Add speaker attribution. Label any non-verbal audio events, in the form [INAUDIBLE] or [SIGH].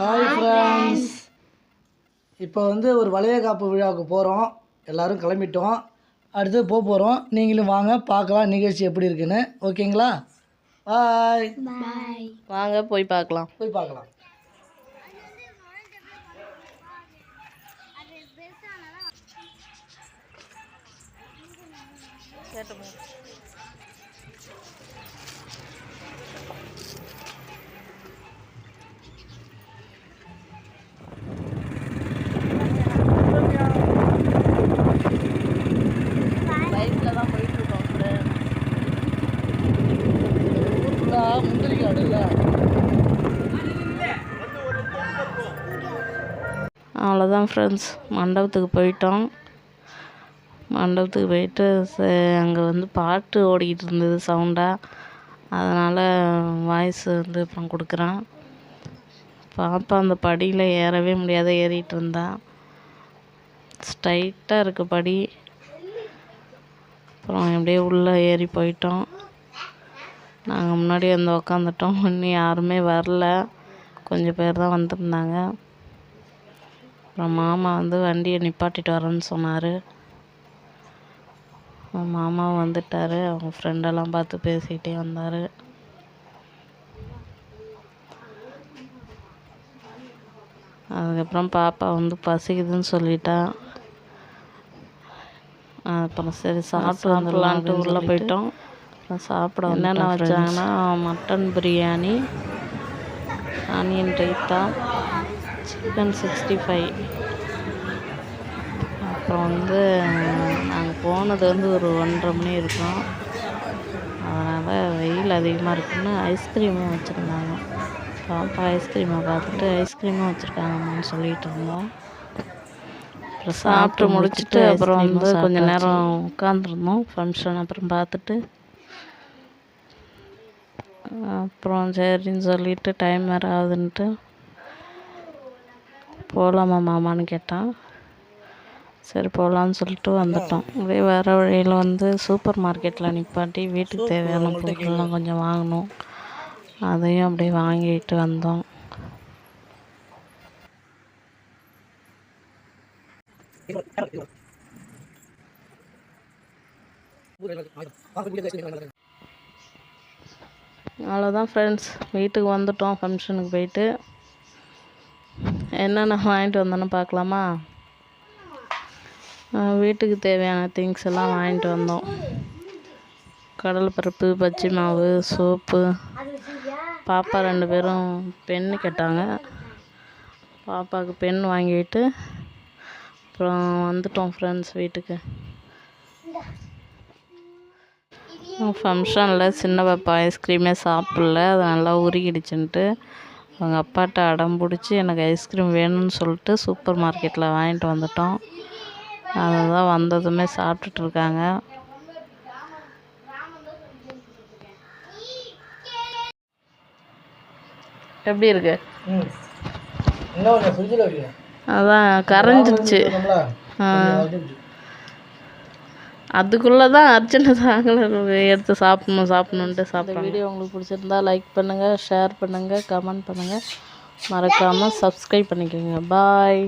Speaker 1: Hi friends இப்போ வந்து ஒரு வளையகாப்பு விழாவுக்கு போகிறோம் எல்லாரும் கிளம்பிட்டோம். அடுத்து போக போகிறோம் நீங்களும் வாங்க பார்க்கலாம் நிகழ்ச்சி எப்படி இருக்குன்னு. ஓகேங்களா? பாய்
Speaker 2: வாங்க போய் பார்க்கலாம்.
Speaker 1: போய் பார்க்கலாம்.
Speaker 2: பைக்கில் தான் போயிட்டு இருக்கோம்
Speaker 1: ஃபுல்லாக முந்திரி காடு இல்லை
Speaker 2: அவ்வளோதான் ஃப்ரெண்ட்ஸ் மண்டபத்துக்கு போயிட்டோம். மண்டபத்துக்கு போயிட்டு அங்கே வந்து பாட்டு ஓடிக்கிட்டு இருந்தது சவுண்டாக அதனால் வாய்ஸ் வந்து அப்புறம் கொடுக்குறான். பாப்பா அந்த படியில் ஏறவே முடியாத ஏறிட்டு இருந்தா. ஸ்ட்ரைட்டாக இருக்குது படி. அப்புறம் எப்படியே உள்ளே ஏறி போயிட்டோம். நாங்கள் முன்னாடி வந்து உக்காந்துட்டோம். [LAUGHS] இன்னும் யாருமே வரல. கொஞ்சம் பேர் தான் வந்திருந்தாங்க. அப்புறம் மாமா வந்து வண்டியை நிப்பாட்டிட்டு வரேன்னு சொன்னார். மாமாவும் வந்துட்டார். அவங்க ஃப்ரெண்டெல்லாம் பார்த்து பேசிக்கிட்டே வந்தார். அதுக்கப்புறம் பாப்பா வந்து பசிக்குதுன்னு சொல்லிட்டா. அப்புறம் சரி சாப்பிட்டு வந்துடலான்ட்டு உள்ளே போயிட்டோம். அப்புறம் சாப்பிட என்னென்ன வச்சாங்கன்னா mutton biryani onion raita chicken sixty five. அப்புறம் வந்து நாங்கள் போனது வந்து ஒரு ஒன்றரை மணி இருக்கும். அதனால் வெயில் அதிகமாக இருக்குன்னு ஐஸ்கிரீமும் வச்சுருந்தாங்க. பாப்பா ஐஸ்கிரீமை பார்த்துட்டு ஐஸ்கிரீமும் வச்சுருக்காங்கம்மான்னு சொல்லிட்டு இருந்தோம். அப்புறம் சாப்பிட்டு முடிச்சுட்டு அப்புறம் வந்து கொஞ்ச நேரம் உட்காந்துருந்தோம் ஃபங்க்ஷன் அப்புறம் பார்த்துட்டு அப்புறம் சரின்னு சொல்லிட்டு டைம் வேறு ஆகுதுன்ட்டு போகலாமா மாமான்னு கேட்டான். சரி போகலான்னு சொல்லிட்டு வந்துட்டோம். அப்படியே வர வழியில் வந்து சூப்பர் மார்க்கெட்டில் நிப்பாட்டி வீட்டுக்கு தேவையான பொருட்கள்லாம் கொஞ்சம் வாங்கணும். அதையும் அப்படியே வாங்கிட்டு வந்தோம். அவ்வளோதான் ஃப்ரெண்ட்ஸ் வீட்டுக்கு வந்துட்டோம் ஃபங்க்ஷனுக்கு போயிட்டு. என்னென்ன வாங்கிட்டு வந்தோன்னு பார்க்கலாமா? வீட்டுக்கு தேவையான திங்ஸ் எல்லாம் வாங்கிட்டு வந்தோம். கடலைப்பருப்பு பஜ்ஜி மாவு சோப்பு. பாப்பா ரெண்டு பேரும் பென்னு கேட்டாங்க. பாப்பாவுக்கு பென் வாங்கிட்டு அப்புறம் வந்துட்டோம் ஃப்ரெண்ட்ஸ் வீட்டுக்கு. ஃபங்க்ஷனில் சின்ன பாப்பா ஐஸ்கிரீமே சாப்பிடல. அது நல்லா உருகிடுச்சுன்ட்டு அவங்க அப்பாட்ட அடம் பிடிச்சி எனக்கு ஐஸ்கிரீம் வேணும்னு சொல்லிட்டு சூப்பர் மார்க்கெட்டில் வாங்கிட்டு வந்துட்டோம். அதை தான் வந்ததுமே சாப்பிட்டுட்டு இருக்காங்க. எப்படி இருக்கு? அதான் கரைஞ்சிருச்சு. அதுக்குள்ளே தான் அர்ஜென்ட் தாங்கள எடுத்து சாப்பிடணும் சாப்பிடணுன்ட்டு சாப்பிட்றோம் வீடியோ உங்களுக்கு பிடிச்சிருந்தா லைக் பண்ணுங்கள் ஷேர் பண்ணுங்கள் கமெண்ட் பண்ணுங்கள் மறக்காமல் சப்ஸ்கிரைப் பண்ணிக்கோங்க. பாய்